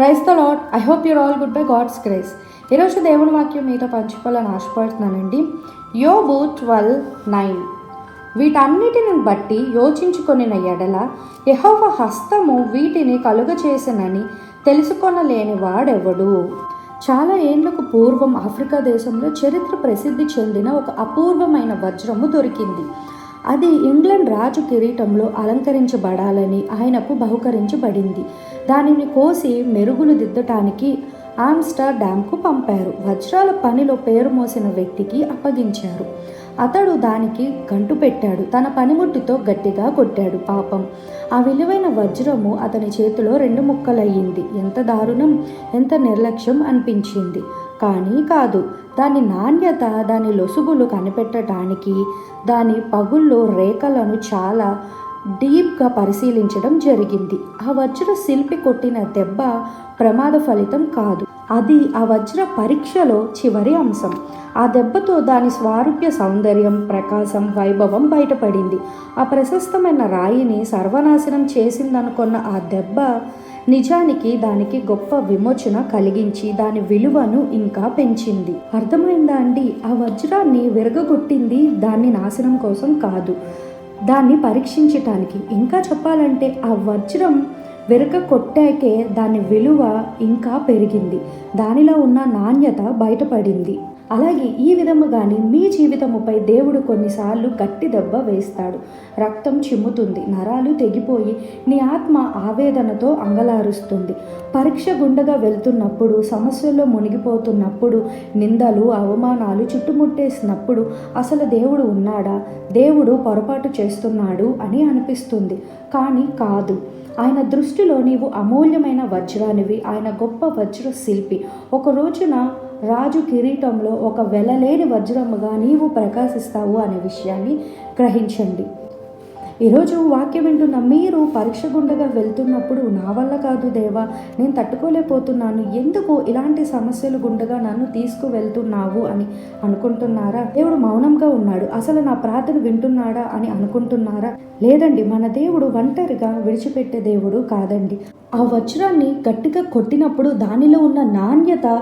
Praise the lord I hope you're all good by God's grace. ఈరోజు దేవుని వాక్యం మీతో పంచుకోవాలని ఆశపడుతున్నానండి. యోబు ట్వెల్వ్ నైన్. వీటన్నిటిని బట్టి యోచించుకొనిన ఎడల యహోవ హస్తము వీటిని కలుగచేసనని తెలుసుకొనలేని వాడెవడు చాలా ఏండ్లకు పూర్వం ఆఫ్రికా దేశంలో చరిత్ర ప్రసిద్ధి చెందిన ఒక అపూర్వమైన వజ్రము దొరికింది. అది ఇంగ్లాండ్ రాజు కిరీటంలో అలంకరించబడాలని ఆయనకు బహుకరించబడింది. దానిని కోసి మెరుగులు దిద్దటానికి ఆమ్స్టర్డామ్కు పంపారు. వజ్రాల పనిలో పేరు మోసిన వ్యక్తికి అప్పగించారు. అతడు దానికి గంటు పెట్టాడు. తన పనిముట్టుతో గట్టిగా కొట్టాడు. పాపం. ఆ విలువైన వజ్రము అతని చేతిలో రెండు ముక్కలయ్యింది. ఎంత దారుణం ఎంత నిర్లక్ష్యం అనిపించింది. కానీ కాదు దాని నాణ్యత దాని లొసుగులు కనిపెట్టడానికి దాని పగుల్లో రేఖలను చాలా డీప్గా పరిశీలించడం జరిగింది. ఆ వజ్ర శిల్పి కొట్టిన దెబ్బ ప్రమాద ఫలితం కాదు. అది ఆ వజ్ర పరీక్షలో చివరి అంశం. ఆ దెబ్బతో దాని స్వారూప్య సౌందర్యం ప్రకాశం వైభవం బయటపడింది. ఆ ప్రశస్తమైన రాయిని సర్వనాశనం చేసిందనుకున్న ఆ దెబ్బ నిజానికి దానికి గొప్ప విమోచన కలిగించి దాని విలువను ఇంకా పెంచింది. అర్థమైందా అండి? ఆ వజ్రాన్ని విరగగొట్టింది దాన్ని నాశనం కోసం కాదు. దాన్ని పరీక్షించటానికి. ఇంకా చెప్పాలంటే ఆ వజ్రం వెరక కొట్టాకే దాని విలువ ఇంకా పెరిగింది. దానిలో ఉన్న నాణ్యత బయటపడింది. అలాగే ఈ విధముగానే మీ జీవితముపై దేవుడు కొన్నిసార్లు గట్టి దెబ్బ వేస్తాడు. రక్తం చిమ్ముతుంది నరాలు తెగిపోయి నీ ఆత్మ ఆవేదనతో అంగలారుస్తుంది. పరీక్ష గుండగా వెళ్తున్నప్పుడు సమస్యల్లో మునిగిపోతున్నప్పుడు నిందలు అవమానాలు చుట్టుముట్టేసినప్పుడు అసలు దేవుడు ఉన్నాడా? దేవుడు పొరపాటు చేస్తున్నాడు అని అనిపిస్తుంది. కానీ కాదు. ఆయన దృష్టిలో నీవు అమూల్యమైన వజ్రానివి. ఆయన గొప్ప వజ్ర శిల్పి ఒక రోజున రాజు కిరీటంలో ఒక వెలలేని వజ్రముగా నీవు ప్రకాశిస్తావు అనే విషయాన్ని గ్రహించండి. ఈరోజు వాక్యం వింటున్న మీరు పరీక్ష గుండగా వెళ్తున్నప్పుడు నా వల్ల కాదు దేవా నేను తట్టుకోలేకపోతున్నాను. ఎందుకు ఇలాంటి సమస్యలు గుండగా నన్ను తీసుకువెళ్తున్నావు అని అనుకుంటున్నారా? దేవుడు మౌనంగా ఉన్నాడు. అసలు నా ప్రార్థన వింటున్నాడా అని అనుకుంటున్నారా? లేదండి మన దేవుడు ఒంటరిగా విడిచిపెట్టే దేవుడు కాదండి. ఆ వజ్రాన్ని గట్టిగా కొట్టినప్పుడు దానిలో ఉన్న నాణ్యత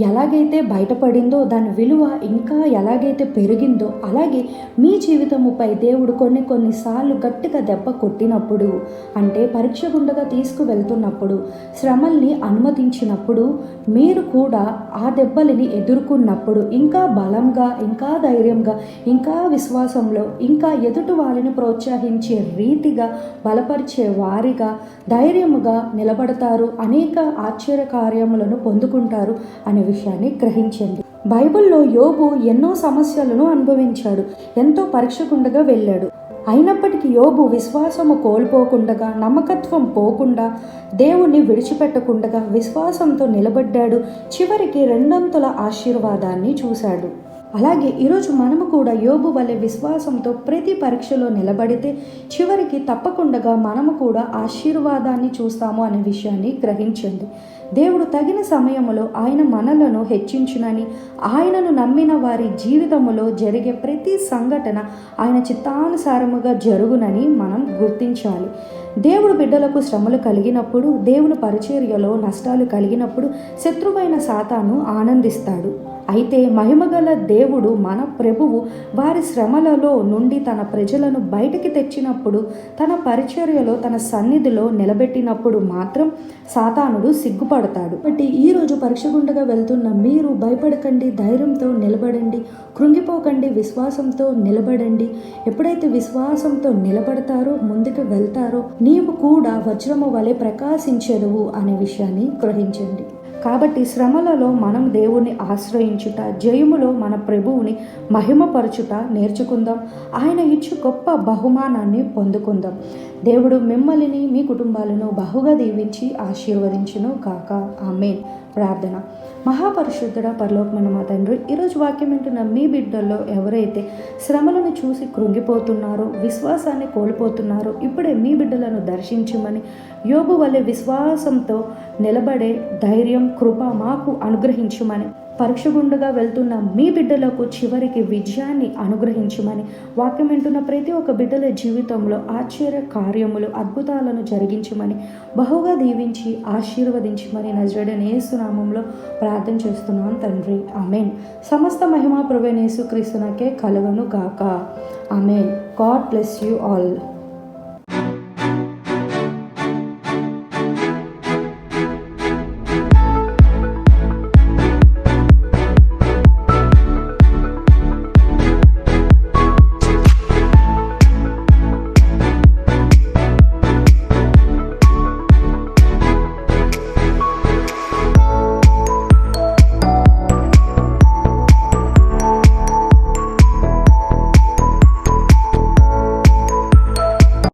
ఎలాగైతే బయటపడిందో దాని విలువ ఇంకా ఎలాగైతే పెరిగిందో అలాగే మీ జీవితముపై దేవుడు కొన్ని కొన్నిసార్లు గట్టిగా దెబ్బ కొట్టినప్పుడు అంటే పరీక్ష గుండగా తీసుకువెళ్తున్నప్పుడు శ్రమల్ని అనుమతించినప్పుడు మీరు కూడా ఆ దెబ్బలని ఎదుర్కొన్నప్పుడు ఇంకా బలంగా ఇంకా ధైర్యంగా ఇంకా విశ్వాసంలో ఇంకా ఎదుటి వాళ్ళని ప్రోత్సహించే రీతిగా బలపరిచే వారిగా ధైర్యముగా నిలబడతారు అనేక ఆశ్చర్య కార్యములను పొందుకుంటారు అనే విషయాన్ని గ్రహించండి బైబిల్లో యోబు ఎన్నో సమస్యలను అనుభవించాడు. ఎంతో పరీక్షకుండగా వెళ్ళాడు. అయినప్పటికీ యోబు విశ్వాసము కోల్పోకుండగా నమ్మకత్వం పోకుండా దేవుణ్ణి విడిచిపెట్టకుండగా విశ్వాసంతో నిలబడ్డాడు. చివరికి రెండంతుల ఆశీర్వాదాన్ని చూశాడు. అలాగే ఈరోజు మనము కూడా యోబు వలె విశ్వాసంతో ప్రతి పరీక్షలో నిలబడితే చివరికి తప్పకుండా మనము కూడా ఆశీర్వాదాన్ని చూస్తాము అనే విషయాన్ని గ్రహించండి దేవుడు తగిన సమయములో ఆయన మనలను హెచ్చించునని ఆయనను నమ్మిన వారి జీవితములో జరిగే ప్రతి సంఘటన ఆయన చిత్తానుసారముగా జరుగునని మనం గుర్తించాలి. దేవుడు బిడ్డలకు శ్రమలు కలిగినప్పుడు దేవుని పరిచర్యలో నష్టాలు కలిగినప్పుడు శత్రువైన సాతాను ఆనందిస్తాడు. అయితే మహిమగల దేవుడు మన ప్రభువు వారి శ్రమలలో నుండి తన ప్రజలను బయటికి తెచ్చినప్పుడు తన పరిచర్యలో తన సన్నిధిలో నిలబెట్టినప్పుడు మాత్రం సాతానుడు సిగ్గుపడతాడు. బట్టి ఈరోజు పరీక్ష గుండగా వెళ్తున్న మీరు భయపడకండి ధైర్యంతో నిలబడండి కృంగిపోకండి విశ్వాసంతో నిలబడండి. ఎప్పుడైతే విశ్వాసంతో నిలబడతారో ముందుకు వెళ్తారో నీవు కూడా వజ్రము వలె ప్రకాశించెదవు అనే విషయాన్ని గ్రహించండి. కాబట్టి శ్రమలలో మనం దేవుణ్ణి ఆశ్రయించుట జయములో మన ప్రభువుని మహిమపరచుట నేర్చుకుందాం. ఆయన ఇచ్చు గొప్ప బహుమానాన్ని పొందుకుందాం. దేవుడు మిమ్మల్ని మీ కుటుంబాలను బహుగా దీవించి ఆశీర్వదించును కాక ఆమెన్. ప్రార్థన. మహాపరిశుద్ధుడ పరలోకమైన మా తండ్రి ఈరోజు వాక్యం వింటున్న మీ బిడ్డల్లో ఎవరైతే శ్రమలను చూసి కృంగిపోతున్నారో విశ్వాసాన్ని కోల్పోతున్నారో ఇప్పుడే మీ బిడ్డలను దర్శించమని యోగు వలె విశ్వాసంతో నిలబడే ధైర్యం కృప మాకు అనుగ్రహించమని పరీక్ష గుండుగా వెళ్తున్న మీ బిడ్డలకు చివరికి విజయాన్ని అనుగ్రహించమని వాక్యం వింటున్న ప్రతి ఒక్క బిడ్డల జీవితంలో ఆశ్చర్య కార్యములు అద్భుతాలను జరిగించమని బహుగా దీవించి ఆశీర్వదించమని నజరడని యేసునామంలో ప్రార్థన చేస్తున్నాను తండ్రి. అమెన్ సమస్త మహిమా ప్రవేణేసు క్రీస్తునకే కలుగను గాక amen God bless you all.